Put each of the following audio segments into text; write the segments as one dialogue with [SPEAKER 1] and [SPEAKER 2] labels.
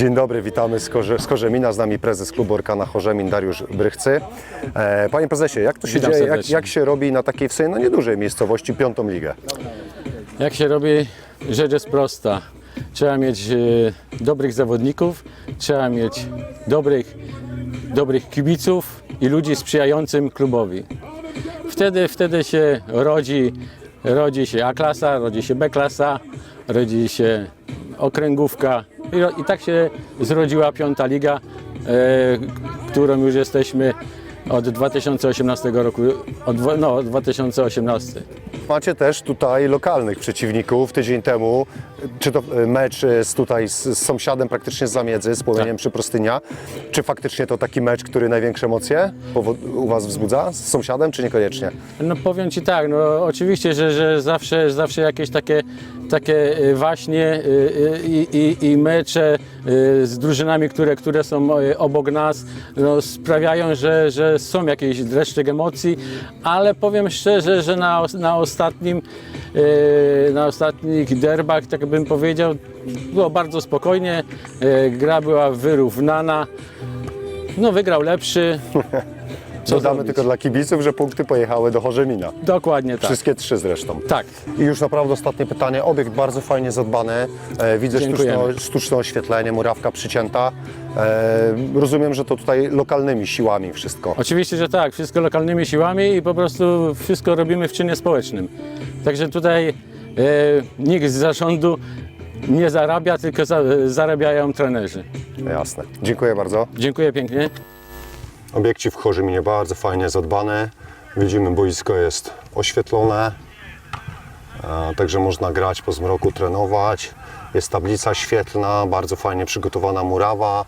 [SPEAKER 1] Dzień dobry, witamy z, Korze, z Korzemina, z nami prezes klubu Orkana Chorzemin Dariusz Brychcy. E, panie prezesie, jak to się
[SPEAKER 2] Witam
[SPEAKER 1] dzieje, jak,
[SPEAKER 2] serdecznie.
[SPEAKER 1] jak się robi na takiej w sumie no niedużej miejscowości piątą ligę?
[SPEAKER 2] Jak się robi, rzecz jest prosta. Trzeba mieć e, dobrych zawodników, trzeba mieć dobrych, dobrych kibiców i ludzi sprzyjającym klubowi. Wtedy, wtedy się rodzi, rodzi się A-klasa, rodzi się B-klasa, rodzi się okręgówka i, ro- i tak się zrodziła piąta liga, e, którą już jesteśmy od 2018 roku, od, no, od 2018.
[SPEAKER 1] Macie też tutaj lokalnych przeciwników. Tydzień temu, czy to e, mecz e, z tutaj z, sąsiadem praktycznie z Zamiedzy, z Płomieniem
[SPEAKER 2] Tak.
[SPEAKER 1] przy Prostynia. Czy faktycznie to taki mecz, który największe emocje u Was wzbudza? Z sąsiadem, czy niekoniecznie?
[SPEAKER 2] No powiem Ci tak, no oczywiście, że, że zawsze, zawsze jakieś takie, takie waśnie y, y, i, i, i mecze z drużynami, które, które są obok nas, no, sprawiają, że, że są jakieś dreszczyk emocji, ale powiem szczerze, że na, na ostatnim, y, na ostatnich derbach, tak bym powiedział, było bardzo spokojnie, y, gra była wyrównana, no wygrał lepszy.
[SPEAKER 1] Dodamy
[SPEAKER 2] zrobić?
[SPEAKER 1] tylko dla kibiców, że punkty pojechały do Chorzemina.
[SPEAKER 2] Dokładnie tak.
[SPEAKER 1] Wszystkie trzy zresztą.
[SPEAKER 2] Tak.
[SPEAKER 1] I już naprawdę ostatnie pytanie. Obiekt bardzo fajnie zadbany. E, widzę sztuczne, sztuczne oświetlenie, murawka przycięta. E, rozumiem, że to tutaj lokalnymi siłami wszystko.
[SPEAKER 2] Oczywiście, że tak, wszystko lokalnymi siłami i po prostu wszystko robimy w czynie społecznym. Także tutaj e, nikt z zarządu nie zarabia, tylko za, zarabiają trenerzy.
[SPEAKER 1] Jasne. Dziękuję bardzo.
[SPEAKER 2] Dziękuję pięknie.
[SPEAKER 1] Obiekcik w Chorzyminie bardzo fajnie zadbany. Widzimy, boisko jest oświetlone, e, także można grać po zmroku, trenować. Jest tablica świetlna, bardzo fajnie przygotowana murawa,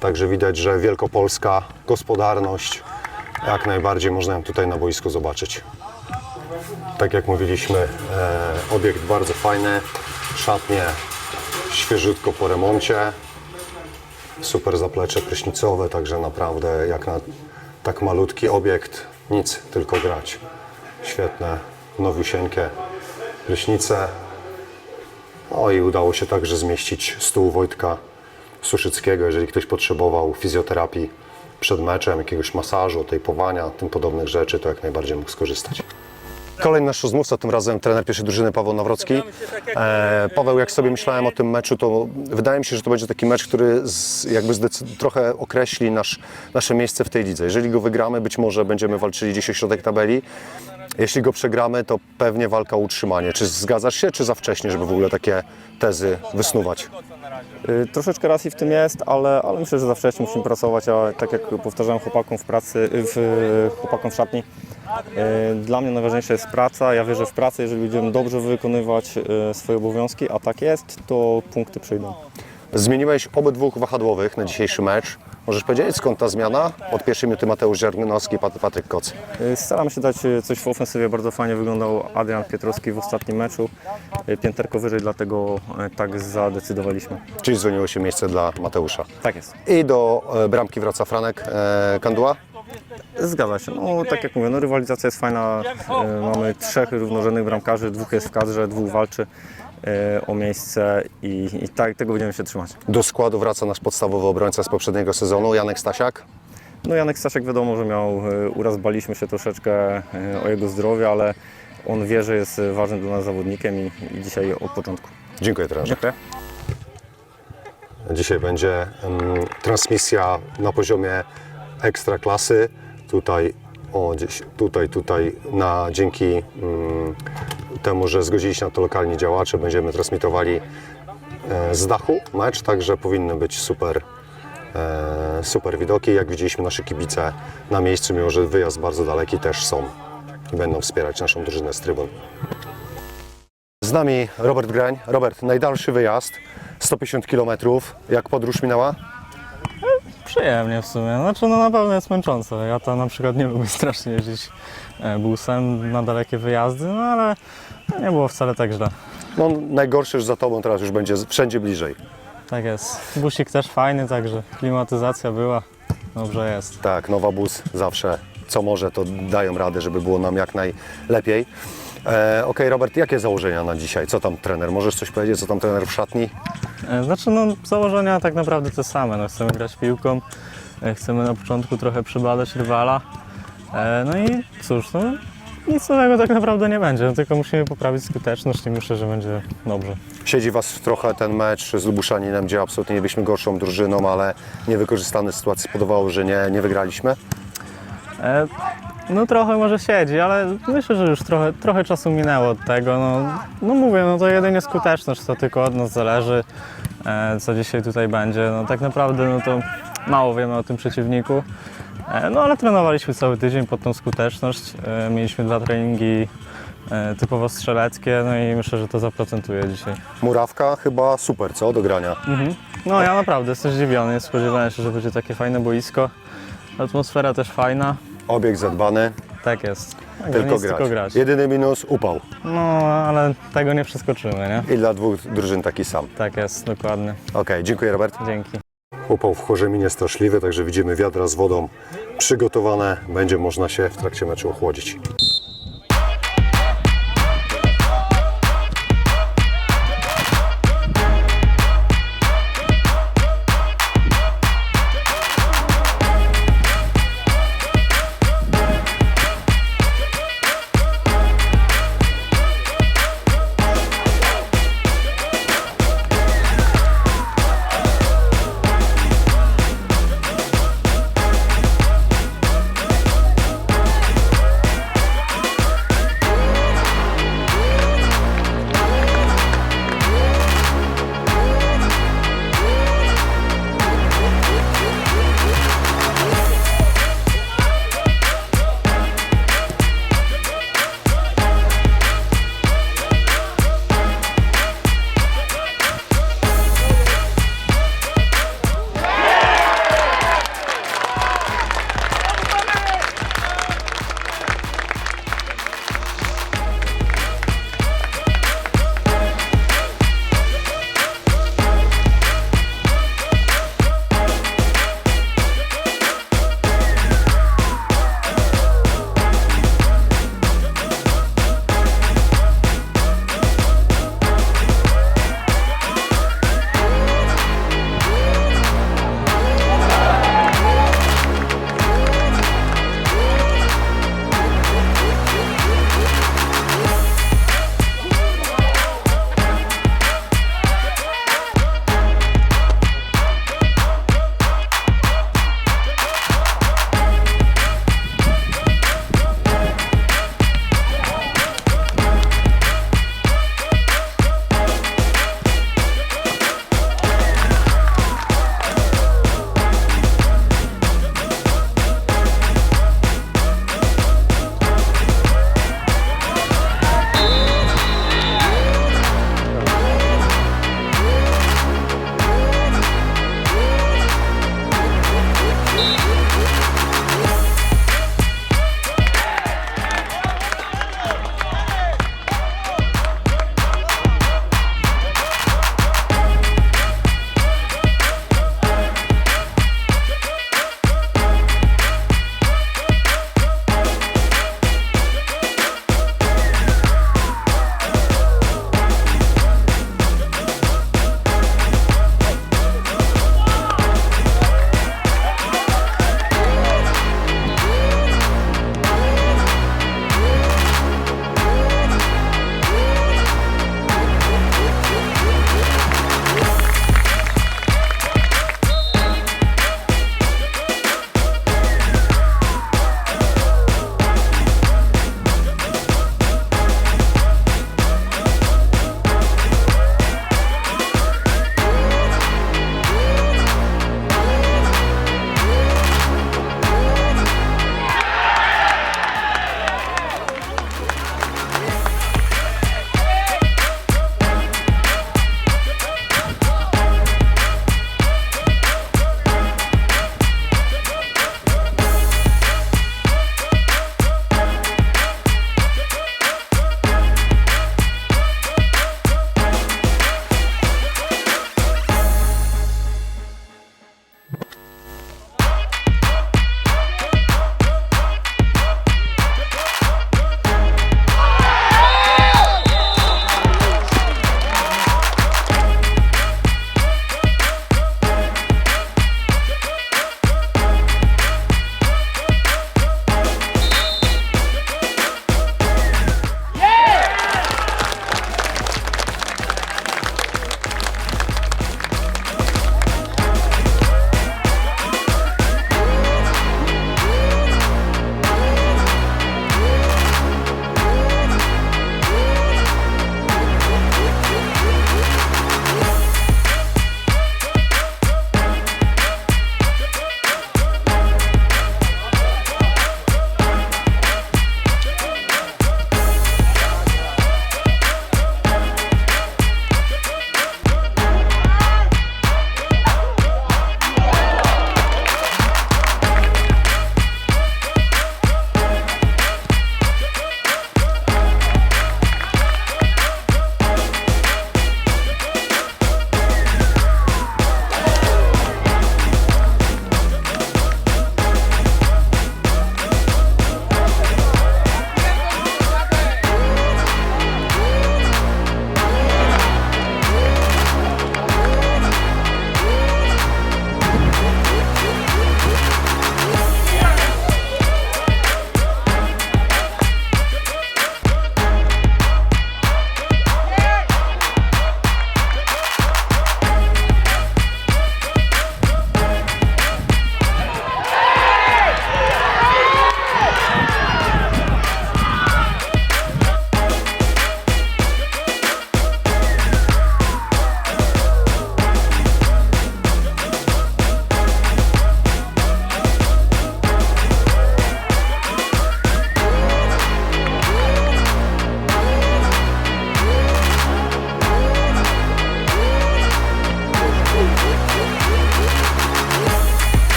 [SPEAKER 1] także widać, że wielkopolska gospodarność jak najbardziej można ją tutaj na boisku zobaczyć. Tak jak mówiliśmy, e, obiekt bardzo fajny, szatnie świeżutko po remoncie. Super zaplecze prysznicowe, także naprawdę jak na tak malutki obiekt, nic, tylko grać. Świetne, nowiusieńkie prysznice. No i udało się także zmieścić stół Wojtka Suszyckiego, jeżeli ktoś potrzebował fizjoterapii przed meczem, jakiegoś masażu, tejpowania, tym podobnych rzeczy, to jak najbardziej mógł skorzystać. Kolejny nasz rozmówca, tym razem trener pierwszej drużyny Paweł Nawrocki. E, Paweł, jak sobie myślałem o tym meczu, to wydaje mi się, że to będzie taki mecz, który z, jakby trochę określi nasz, nasze miejsce w tej lidze. Jeżeli go wygramy, być może będziemy walczyli gdzieś o środek tabeli. Jeśli go przegramy, to pewnie walka o utrzymanie. Czy zgadzasz się, czy za wcześnie, żeby w ogóle takie tezy wysnuwać?
[SPEAKER 3] Y, Troszeczkę racji w tym jest, ale, ale myślę, że zawsze jeszcze musimy pracować, a tak jak powtarzałem chłopakom w pracy, y, w, chłopakom w szatni, y, dla mnie najważniejsza jest praca. Ja wierzę w pracę, jeżeli będziemy dobrze wykonywać y, swoje obowiązki, a tak jest, to punkty przyjdą.
[SPEAKER 1] Zmieniłeś obydwóch wahadłowych na dzisiejszy mecz. Możesz powiedzieć, skąd ta zmiana? Od pierwszej minuty Mateusz Żernowski, Pat- Patryk Koc.
[SPEAKER 3] Y, Staram się dać coś w ofensywie. Bardzo fajnie wyglądał Adrian Pietrowski w ostatnim meczu. Pięterko wyżej, dlatego tak zadecydowaliśmy.
[SPEAKER 1] Czyli zwolniło się miejsce dla Mateusza.
[SPEAKER 3] Tak jest.
[SPEAKER 1] I do e, bramki wraca Franek e, Kandua.
[SPEAKER 3] Zgadza się. No tak jak mówię, no, rywalizacja jest fajna. E, mamy trzech równorzędnych bramkarzy, dwóch jest w kadrze, dwóch walczy e, o miejsce i, i tak tego będziemy się trzymać.
[SPEAKER 1] Do składu wraca nasz podstawowy obrońca z poprzedniego sezonu, Janek Stasiak.
[SPEAKER 3] No Janek Staszek wiadomo, że miał e, uraz, baliśmy się troszeczkę o jego zdrowie, ale on wie, że jest ważnym dla nas zawodnikiem i, i dzisiaj od początku.
[SPEAKER 1] Dziękuję trenerze.
[SPEAKER 3] Dziękuję.
[SPEAKER 1] Dzisiaj będzie em, transmisja na poziomie ekstra klasy. Tutaj, o, gdzieś, tutaj, tutaj na, dzięki mm, temu, że zgodzili się na to lokalni działacze, będziemy transmitowali e, z dachu mecz, także powinny być super, e, super widoki. Jak widzieliśmy, nasze kibice na miejscu, mimo że wyjazd bardzo daleki, też są i będą wspierać naszą drużynę z trybun. Z nami Robert Grań. Robert, najdalszy wyjazd, 150 km. Jak podróż minęła?
[SPEAKER 4] Przyjemnie w sumie. Znaczy no na pewno jest męczące. Ja to na przykład nie lubię strasznie jeździć e, busem na dalekie wyjazdy, no ale nie było wcale tak źle.
[SPEAKER 1] No, najgorsze już za tobą, teraz już będzie wszędzie bliżej.
[SPEAKER 4] Tak jest. Busik też fajny, także klimatyzacja była. Dobrze jest.
[SPEAKER 1] Tak, Nowa Bus zawsze co może, to dają radę, żeby było nam jak najlepiej. E, Okej, Robert, jakie założenia na dzisiaj? Co tam trener? Możesz coś powiedzieć, co tam trener w szatni?
[SPEAKER 4] E, Znaczy, no, założenia tak naprawdę te same. No, chcemy grać piłką, e, chcemy na początku trochę przebadać rywala. E, No i cóż, no, nic nowego tak naprawdę nie będzie, no, tylko musimy poprawić skuteczność i myślę, że będzie dobrze.
[SPEAKER 1] Siedzi Was trochę ten mecz z Lubuszaninem, gdzie absolutnie nie byliśmy gorszą drużyną, ale niewykorzystane sytuacje spowodowały, że nie, nie wygraliśmy.
[SPEAKER 4] E, No trochę może siedzi, ale myślę, że już trochę, trochę czasu minęło od tego. No, no mówię, no to jedynie skuteczność, to tylko od nas zależy, e, co dzisiaj tutaj będzie. No tak naprawdę no to mało wiemy o tym przeciwniku. E, No ale trenowaliśmy cały tydzień pod tą skuteczność. E, Mieliśmy dwa treningi e, typowo strzeleckie, no i myślę, że to zaprocentuje dzisiaj.
[SPEAKER 1] Murawka chyba super, co? Do grania.
[SPEAKER 4] Mhm. No ja naprawdę jestem zdziwiony, nie spodziewałem się, że będzie takie fajne boisko. Atmosfera też fajna.
[SPEAKER 1] Obieg zadbany,
[SPEAKER 4] Tak jest. Także
[SPEAKER 1] tylko
[SPEAKER 4] nic,
[SPEAKER 1] grać.
[SPEAKER 4] tylko grać.
[SPEAKER 1] Jedyny minus upał.
[SPEAKER 4] No, ale tego nie przeskoczymy, nie?
[SPEAKER 1] I dla dwóch drużyn taki sam.
[SPEAKER 4] Tak jest, dokładnie.
[SPEAKER 1] Okej, dziękuję Robert.
[SPEAKER 4] Dzięki.
[SPEAKER 1] Upał w Chorzeminie straszliwy, także widzimy wiadra z wodą przygotowane. Będzie można się w trakcie meczu ochłodzić.